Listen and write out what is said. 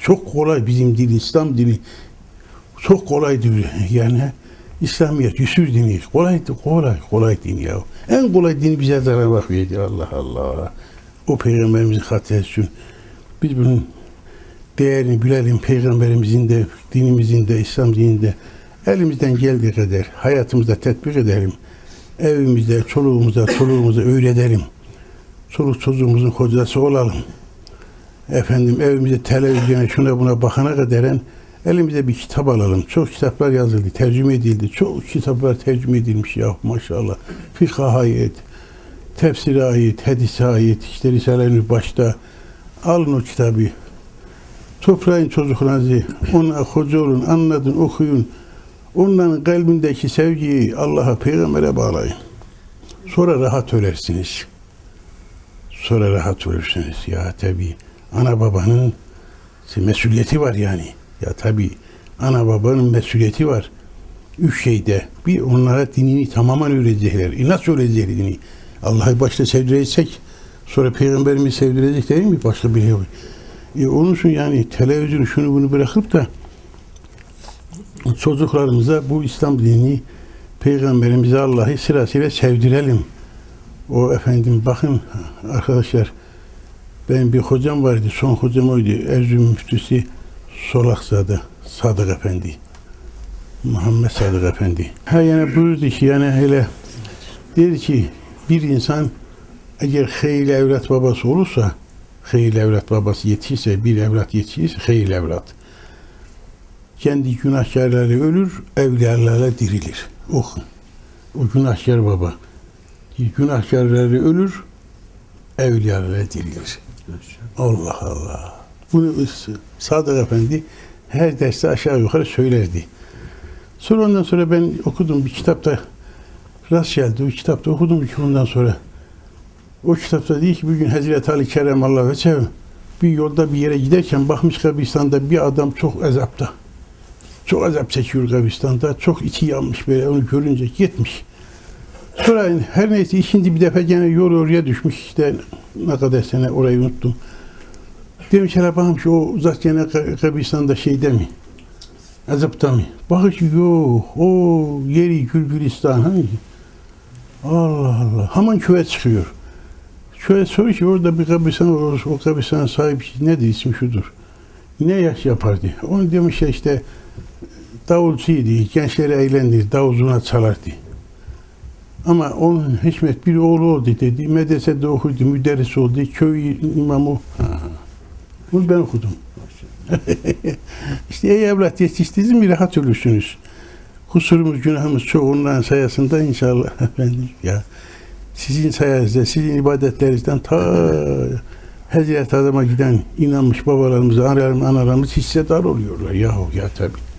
çok kolay bizim dil, İslam dili çok kolaydır yani. İslamiyet, Yusuf dini, kolay, kolay, kolay din ya. En kolay din bize zarar bakıyor. Allah Allah. O peygamberimizin hatırı etsin. Biz bunun değerini bilelim. Peygamberimizin de, dinimizin de, İslam dininde elimizden geldiği kadar hayatımızda tetbik edelim. Evimizde, çoluğumuza, çoluğumuza öğretelim. Çoluk çocuğumuzun hocası olalım. Efendim evimize televizyona şuna buna bakana kadar elimize bir kitap alalım. Çok kitaplar yazıldı, tercüme edildi. Çok kitaplar tercüme edilmiş ya maşallah. Fıkha ait, tefsire ait, hadise ait, işte Risale-i başta alın o kitabı. Toplayın çocuklarınızı, ona hoca olun, anladın, okuyun. Onların kalbindeki sevgiyi Allah'a, peygambere bağlayın. Sonra rahat ölersiniz. Sonra rahat ölürsünüz. Ya tabi ana babanın mesuliyeti var yani. Ya tabi ana babanın mesuliyeti var. Üç şeyde. Bir onlara dinini tamamen öğretecekler. E nasıl öğretecekler dini? Allah'ı başta sevdireceksek sonra peygamberimizi sevdirecek değil mi? Başka bir yok. E onun için yani televizyonu şunu bunu bırakıp da çocuklarımıza bu İslam dinini peygamberimize Allah'ı sırasıyla sevdirelim. O efendim bakın arkadaşlar benim bir hocam vardı. Son hocam oydu. Erzurum müftüsü Solakzade Sadık Efendi. Muhammed Sadık Efendi. Ha yani buyurdu ki yani hele dedi ki bir insan eğer hayırlı evlat babası olursa hayırlı evlat babası yetişirse bir evlat yetişirse hayırlı evlat kendi günahkarları ölür evliyalarla dirilir. Oh. O günahkar baba günahkarları ölür, evliyalara dirilir. Allah Allah. Bunu Sadık Efendi her derste aşağı yukarı söylerdi. Sonra ondan sonra ben okudum bir kitapta rast geldi. O kitapta okudum ki ondan sonra. O kitapta diyor ki bir gün Hazreti Ali Kerem Allah ve bir yolda bir yere giderken bakmış kabristan'da bir adam çok azapta. Çok azap çekiyor kabristan'da. Çok içi yanmış böyle onu görünce gitmiş. Sonra her neyse ikinci bir defa gene yol oraya düşmüş işte ne kadar sene orayı unuttum. Demiş hele bakayım şu o uzak gene kabristan'da şeyde mi? Azapta mı? Bakış yok o yeri Gülgülistan hangi? Allah Allah. Hemen köye çıkıyor. Köye soruyor ki orada bir kabristan var. O kabristan sahibi nedir ismi şudur. Ne yaş yapardı? Onu demiş ya işte davulcuydu. Gençleri eğlendir. Davul zurna çalardı. Ama onun hikmet bir oğlu oldu dedi. Medresede okudu, müderris oldu, köy imamı. Bunu ben okudum. işte ey evlat yetiştiniz mi rahat ölürsünüz. Kusurumuz, günahımız çok onların sayesinde inşallah efendim ya. Sizin sayenizde, sizin ibadetlerinizden ta Hazreti Adam'a giden inanmış babalarımız, analarımız hissedar oluyorlar. Yahu ya tabii.